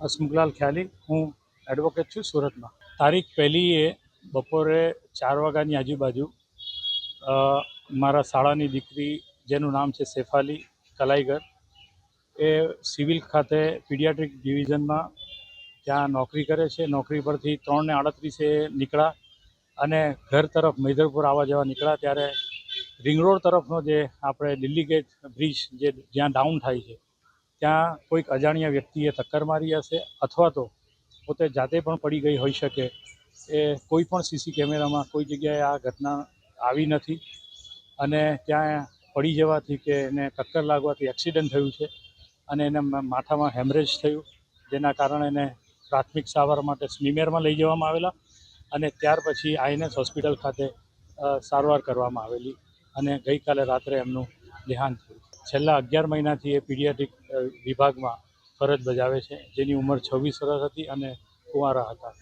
હસમુખલાલ ખ્યાલી, હું એડવોકેટ છું સુરતમાં. તારીખ પહેલીએ બપોરે ચાર વાગ્યાની આજુબાજુ મારા શાળાની દીકરી, જેનું નામ છે શેફાલી કલાઈગર, એ સિવિલ ખાતે પીડિયાટ્રિક ડિવિઝનમાં ત્યાં નોકરી કરે છે. નોકરી પરથી ત્રણને આડત્રીસે નીકળ્યા અને ઘર તરફ મૈદરપુર આવવા જવા નીકળ્યા. ત્યારે રિંગ રોડ તરફનો જે આપણે દિલ્હી ગેટ બ્રિજ જે જ્યાં ડાઉન થાય છે ત્યાં કોઈક અજાણ્યા વ્યક્તિએ ટક્કર મારી હશે અથવા તો પોતે જાતે પણ પડી ગઈ હોઈ શકે એ કોઈ પણ સીસી કેમેરામાં કોઈ જગ્યાએ આ ઘટના આવી નથી અને ત્યાં પડી જવાથી કે એને ટક્કર લાગવાથી એક્સિડન્ટ થયું છે અને એને માથામાં હેમરેજ થયું જેના કારણે એને પ્રાથમિક સારવાર માટે સ્મીમેરમાં લઈ જવામાં આવેલા અને ત્યાર પછી આઈએનએસ હોસ્પિટલ ખાતે સારવાર કરવામાં આવેલી અને ગઈકાલે રાત્રે એમનું દેહાંત થયું. છેલ્લા અગિયાર મહિનાથી એ પીડિયાટ્રિક વિભાગમાં ફરજ બજાવે છે. જેની ઉંમર છવ્વીસ વર્ષ હતી અને કુંવારા હતા.